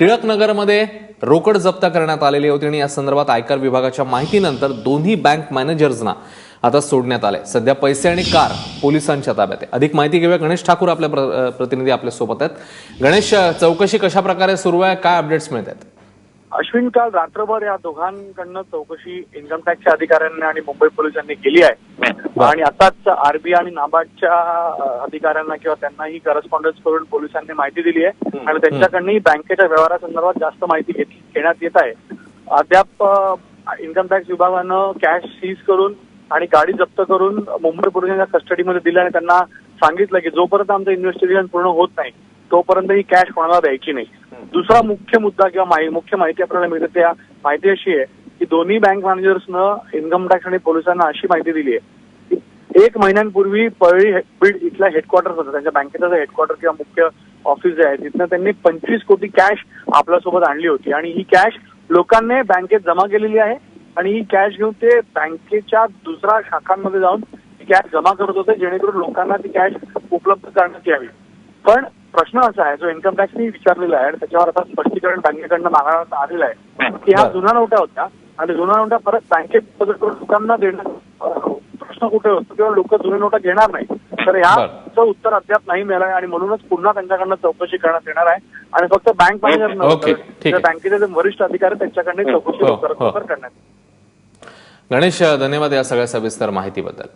टिळकनगरमध्ये रोकड जप्त करण्यात आलेली होती आणि या संदर्भात आयकर विभागाच्या माहितीनंतर दोन्ही बँक मॅनेजर्सना आता सोडण्यात आले. सध्या पैसे आणि कार पोलिसांच्या ताब्यात आहे. अधिक माहिती घेऊया. गणेश ठाकूर आपल्या प्र- प्रतिनिधी आपल्यासोबत आहेत. गणेश चौकशी कशा प्रकारे सुरू आहे? काय अपडेट्स मिळत आहेत? अश्विन काल रात्रभर या दोघांकडनं चौकशी इन्कम टॅक्सच्या अधिकाऱ्यांनी आणि मुंबई पोलिसांनी केली आहे. आणि आताच आरबीआय आणि नाबार्डच्या अधिकाऱ्यांना किंवा त्यांनाही करस्पॉन्डन्स करून पोलिसांनी माहिती दिली आहे. आणि त्यांच्याकडनंही बँकेच्या व्यवहारासंदर्भात जास्त माहिती घेत- घेण्यात येत आहे. अद्याप इन्कम टॅक्स विभागानं कॅश सीज करून आणि गाडी जप्त करून मुंबई पोलिसांच्या कस्टडीमध्ये दिली आणि त्यांना सांगितलं की जोपर्यंत आमचं इन्व्हेस्टिगेशन पूर्ण होत नाही तोपर्यंत ही कॅश कोणाला द्यायची नाही. दुसरा मुख्य मुद्दा किंवा मुख्य माहिती आपल्याला मिळते त्या माहिती अशी आहे की दोन्ही बँक मॅनेजर्सनं इन्कम टॅक्स आणि पोलिसांना अशी माहिती दिली आहे की एक महिन्यांपूर्वी परळी हे- बीड इथला हेडक्वार्टर होतं त्यांच्या बँकेचं जे हेडक्वार्टर किंवा मुख्य ऑफिस जे आहे तिथनं त्यांनी पंचवीस कोटी कॅश आपल्यासोबत आणली होती. आणि ही कॅश लोकांनी बँकेत जमा केलेली आहे आणि ही कॅश घेऊन ते बँकेच्या दुसऱ्या शाखांमध्ये जाऊन ती कॅश जमा करत होते जेणेकरून लोकांना ती कॅश उपलब्ध करण्यात यावी. पण प्रश्न असा आहे जो इन्कम टॅक्सनी विचारलेला आहे आणि त्याच्यावर आता स्पष्टीकरण बँकेकडनं मागण्यात आलेलं आहे की ह्या. जुन्या नोटा होत्या आणि जुन्या नोटा परत बँकेत करून लोकांना देणं प्रश्न कुठे होतो किंवा लोक जुन्या नोटा घेणार नाही तर ह्याचं उत्तर अद्याप नाही मिळालं आणि म्हणूनच पुन्हा त्यांच्याकडनं चौकशी करण्यात येणार आहे आणि फक्त बँक मॅनेजर. बँकेचे जे वरिष्ठ अधिकारी त्यांच्याकडनं चौकशी हो, हो. करण्यात. गणेश धन्यवाद या सगळ्या सविस्तर माहितीबद्दल